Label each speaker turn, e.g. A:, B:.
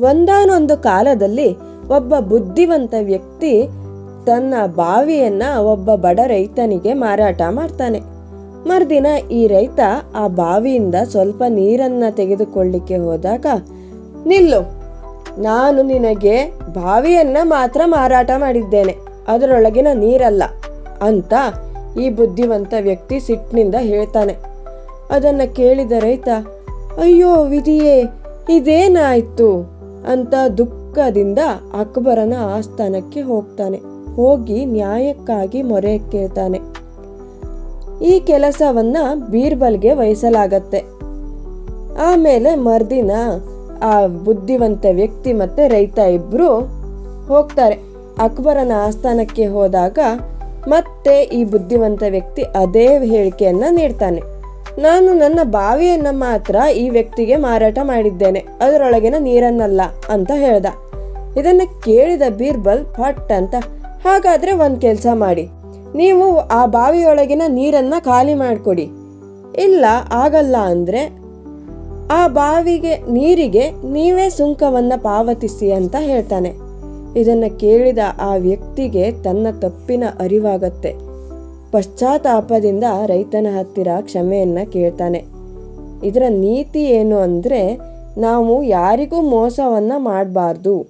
A: ಒಂದಾನೊಂದು ಕಾಲದಲ್ಲಿ ಒಬ್ಬ ಬುದ್ಧಿವಂತ ವ್ಯಕ್ತಿ ತನ್ನ ಬಾವಿಯನ್ನ ಒಬ್ಬ ಬಡ ರೈತನಿಗೆ ಮಾರಾಟ ಮಾಡ್ತಾನೆ. ಮರುದಿನ ಈ ರೈತ ಆ ಬಾವಿಯಿಂದ ಸ್ವಲ್ಪ ನೀರನ್ನ ತೆಗೆದುಕೊಳ್ಳಿಕ್ಕೆ ಹೋದಾಗ, ನಿಲ್ಲು, ನಾನು ನಿನಗೆ ಬಾವಿಯನ್ನ ಮಾತ್ರ ಮಾರಾಟ ಮಾಡಿದ್ದೇನೆ. ಅದರೊಳಗಿನ ನೀರಲ್ಲ ಅಂತ ಈ ಬುದ್ಧಿವಂತ ವ್ಯಕ್ತಿ ಸಿಟ್ಟಿನಿಂದ ಹೇಳ್ತಾನೆ. ಅದನ್ನ ಕೇಳಿದ ರೈತ, ಅಯ್ಯೋ ವಿಧಿಯೇ, ಇದೇನಾಯ್ತು? ಅಂತ ದುಃಖದಿಂದ ಅಕ್ಬರನ ಆಸ್ಥಾನಕ್ಕೆ ಹೋಗ್ತಾನೆ. ಹೋಗಿ ನ್ಯಾಯಕ್ಕಾಗಿ ಮೊರೆ ಕೇಳ್ತಾನೆ. ಈ ಕೆಲಸವನ್ನ ಬೀರ್ಬಲ್ಗೆ ವಹಿಸಲಾಗತ್ತೆ. ಆಮೇಲೆ ಮರ್ದಿನ ಆ ಬುದ್ಧಿವಂತ ವ್ಯಕ್ತಿ ಮತ್ತೆ ರೈತ ಇಬ್ಬರು ಹೋಗ್ತಾರೆ. ಅಕ್ಬರನ ಆಸ್ಥಾನಕ್ಕೆ ಹೋದಾಗ ಮತ್ತೆ ಈ ಬುದ್ಧಿವಂತ ವ್ಯಕ್ತಿ ಅದೇ ಹೇಳಿಕೆಯನ್ನ ನೀಡ್ತಾನೆ. ನಾನು ನನ್ನ ಬಾವಿಯನ್ನ ಮಾತ್ರ ಈ ವ್ಯಕ್ತಿಗೆ ಮಾರಾಟ ಮಾಡಿದ್ದೇನೆ, ಅದರೊಳಗಿನ ನೀರನ್ನಲ್ಲ ಅಂತ ಹೇಳ್ದ. ಇದನ್ನ ಕೇಳಿದ ಬೀರ್ಬಲ್, ಪಟ್ ಅಂತ, ಹಾಗಾದ್ರೆ ಒಂದ್ ಕೆಲಸ ಮಾಡಿ, ನೀವು ಆ ಬಾವಿಯೊಳಗಿನ ನೀರನ್ನ ಖಾಲಿ ಮಾಡಿಕೊಡಿ. ಇಲ್ಲ, ಆಗಲ್ಲ ಅಂದ್ರೆ ಆ ಬಾವಿಗೆ, ನೀರಿಗೆ ನೀವೇ ಸುಂಕವನ್ನ ಪಾವತಿಸಿ ಅಂತ ಹೇಳ್ತಾನೆ. ಇದನ್ನ ಕೇಳಿದ ಆ ವ್ಯಕ್ತಿಗೆ ತನ್ನ ತಪ್ಪಿನ ಅರಿವಾಗತ್ತೆ. ಪಶ್ಚಾತ್ತಾಪದಿಂದ ರೈತನ ಹತ್ತಿರ ಕ್ಷಮೆಯನ್ನು ಕೇಳ್ತಾನೆ. ಇದರ ನೀತಿ ಏನು ಅಂದರೆ ನಾವು ಯಾರಿಗೂ ಮೋಸವನ್ನು ಮಾಡಬಾರ್ದು.